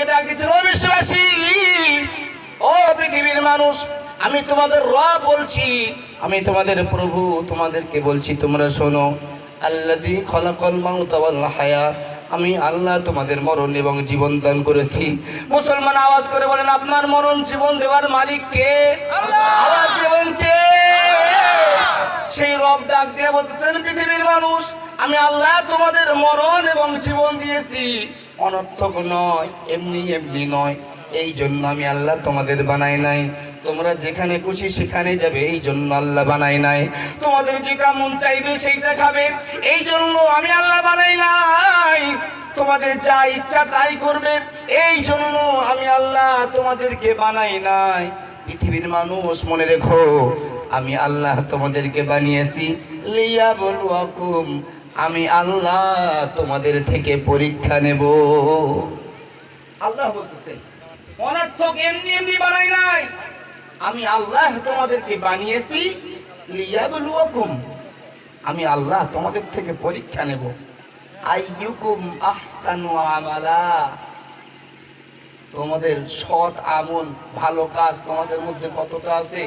ডেকে ডাক দিচ্ছেন ও বিশ্বাসী ও পৃথিবীর মানুষ আমি তোমাদের র বলছি আমি তোমাদের প্রভু তোমাদেরকে বলছি তোমরা শোনো আল্লাদি খলাকল মাউত ওয়াল হায়া আমি আল্লাহ তোমাদের মরণ এবং জীবন দান করেছি। মুসলমান আওয়াজ করে বলেন আপনার মরণ জীবন দেওয়ার মালিক কে? আওয়াজ কে? সেই রব ডাক দিয়ে বলতেছেন পৃথিবীর মানুষ আমি আল্লাহ তোমাদের মরণ এবং জীবন দিয়েছি। অনর্থক নয়, এমনি এমনি নয়। এই জন্য আমি আল্লাহ তোমাদের বানাই নাই। তোমরা যেখানে খুশি সেখানে যাবে, এই জন্য আল্লাহ বানাই নাই। তোমাদের যেটা মন চাইবে সেইটা খাবে, এই জন্য আমি আল্লাহ বানাই নাই। তোমাদের যা ইচ্ছা তাই করবে, এই জন্য আমি আল্লাহ তোমাদেরকে বানাই নাই। পৃথিবীর মানুষ, মনে রেখো, আমি আল্লাহ তোমাদেরকে বানিয়েছি। লিয়া বলুয়াকুম আমি আল্লাহ তোমাদের থেকে পরীক্ষা নেব। আল্লাহ বলতেছে, অনার্থক এমনি এমনি বানাই নাই। আমি আল্লাহ তোমাদেরকে বানিয়েছি লিয়া বলুয়াকুম আমি আল্লাহ তোমাদের থেকে পরীক্ষা নেব। আইয়ুকুম আহসানু আমালা। তোমাদের সৎ আমল, ভালো কাজ তোমাদের মধ্যে কতটা আছে?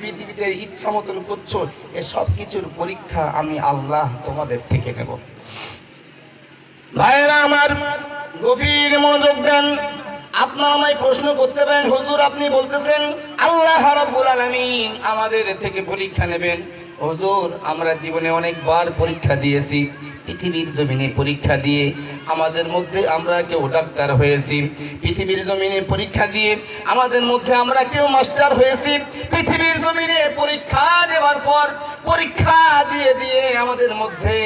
পৃথিবীতে ইচ্ছা মতন করছ এ সব কিছুর পরীক্ষা আমি আল্লাহ তোমাদের থেকে নেব। ভাইরা আমার গভীর মনোযোগ দেন। আপনার আমায় প্রশ্ন করতে পারেন, হুজুর আপনি বলতেছেন, আল্লাহ রাব্বুল আমাদের থেকে পরীক্ষা নেবেন। হুজুর, আমরা জীবনে অনেকবার পরীক্ষা দিয়েছি। পৃথিবীর জমিনে পরীক্ষা দিয়ে আমাদের মধ্যে আমরা কেউ ডাক্তার হয়েছি। পৃথিবীর জমিনে পরীক্ষা দিয়ে আমাদের মধ্যে আমরা কেউ মাস্টার হয়েছি। পৃথিবীর জমিনে পরীক্ষা দেওয়ার পর পরীক্ষা দিয়ে দিয়ে আমাদের মধ্যে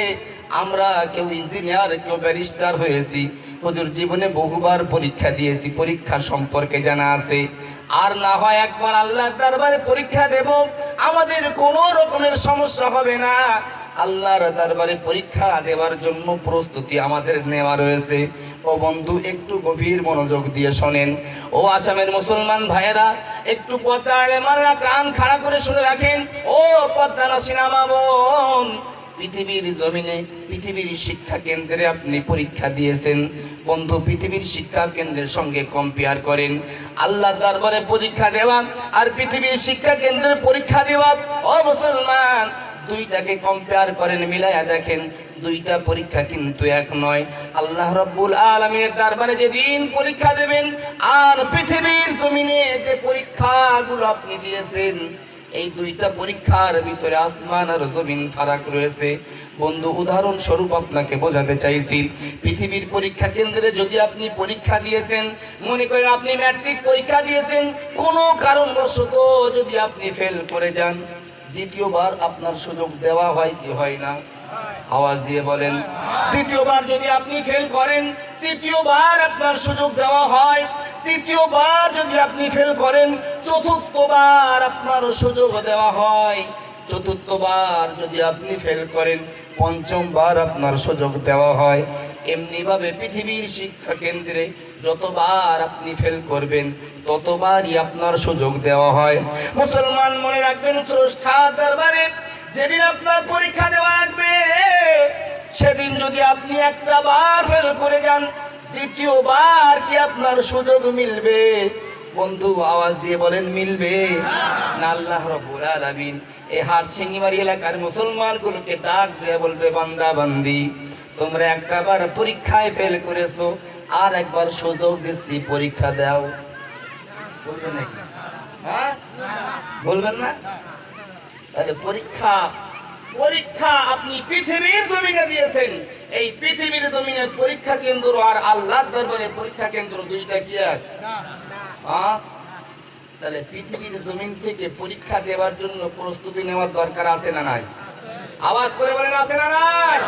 আমরা কেউ ইঞ্জিনিয়ার, কেউ ব্যারিস্টার হয়েছি। হুজুর, জীবনে বহুবার পরীক্ষা দিয়েছি। পরীক্ষা সম্পর্কে জানা আছে। আর না হয় একবার আল্লাহ দরবারে পরীক্ষা দেব, আমাদের কোনো রকমের সমস্যা হবে না। আল্লাহর দরবারে পরীক্ষা দেওয়ার জন্য প্রস্তুতি আমাদের নেওয়া রয়েছে। ও বন্ধু, একটু গভীর মনোযোগ দিয়ে শোনেন। ও আসামের মুসলমান ভাইয়েরা, একটু পদ্মা মারা কান খাড়া করে শুনে রাখেন। ও পদ্মা সিনেমা বোন, পৃথিবীর জমিনে, পৃথিবীর শিক্ষা কেন্দ্রে আপনি পরীক্ষা দিয়েছেন। বন্ধু, পৃথিবীর শিক্ষা কেন্দ্রের সঙ্গে কম্পেয়ার করেন। আল্লাহ দরবারে পরীক্ষা দেওয়া আর পৃথিবীর শিক্ষা কেন্দ্রের পরীক্ষা দেওয়া। ও মুসলমান দুইটাকে কম্পেয়ার করেন, মিলাইয়া দেখেন, দুইটা পরীক্ষা কিন্তু এক নয়। আল্লাহ রব্বুল আলমিনের দরবারে যেদিন পরীক্ষা দেবেন, আর পৃথিবীর জমিনে যে পরীক্ষাগুলো আপনি দিয়েছেন, এই দুইটা পরীক্ষার ভিতরে আসমান আর জমিন ফারাক রয়েছে। বন্ধু, উদাহরণস্বরূপ আপনাকে বোঝাতে চাইছি, পৃথিবীর পরীক্ষা কেন্দ্রে যদি আপনি পরীক্ষা দিয়েছেন, মনে করেন আপনি ম্যাট্রিক পরীক্ষা দিয়েছেন, কোনো কারণবশত যদি আপনি ফেল করে যান দ্বিতীয়বার আপনার সুযোগ দেওয়া হয় কি হয় না? আওয়াজ দিয়ে বলেন তৃতীয়বার যদি আপনি ফেল করেন, তৃতীয়বার আপনার সুযোগ দেওয়া হয়। তৃতীয়বার যদি আপনি ফেল করেন, চতুর্থবার আপনার সুযোগ দেওয়া হয়। চতুর্থবার যদি আপনি ফেল করেন, পঞ্চমবার আপনার সুযোগ দেওয়া হয়। এমনিভাবে পৃথিবীর শিক্ষা কেন্দ্রে যতবার আপনি ফেল করবেন, ততবারই আপনার সুযোগ দেওয়া হয়। মুসলমান মনে রাখবেন, স্রষ্টা দরবারে যেদিন আপনার পরীক্ষা দেওয়া লাগবে, সেদিন যদি আপনি একটা বার ফেল করে যান, দ্বিতীয়বার কি আপনার সুযোগ মিলবে? বন্ধু, আওয়াজ দিয়ে বলেন, মিলবে। না, আল্লাহ রব্বুল আলামিন এই হাট সিঙ্গিমারি এলাকার মুসলমানগুলোকে ডাক দিয়ে বলবে, বান্দা, বান্দি। তোমরা একটা বার পরীক্ষায় ফেল করেছ, আর একবার সুযোগ দিচ্ছি, পরীক্ষা দাও। বলবেন নাকি? হ্যাঁ? বলবেন না? তাহলে পরীক্ষা পরীক্ষা আপনি পৃথিবীর জমিনে দিয়েছেন। এই পৃথিবীর জমিনের পরীক্ষা কেন্দ্র আর আল্লাহর দরবারে পরীক্ষা কেন্দ্র দুইটা কি এক? হ্যাঁ? তাহলে পৃথিবীর জমিন থেকে পরীক্ষা দেওয়ার জন্য প্রস্তুতি নেওয়ার দরকার আছে না নাই? আওয়াজ করে বলেন, আছে না নাই?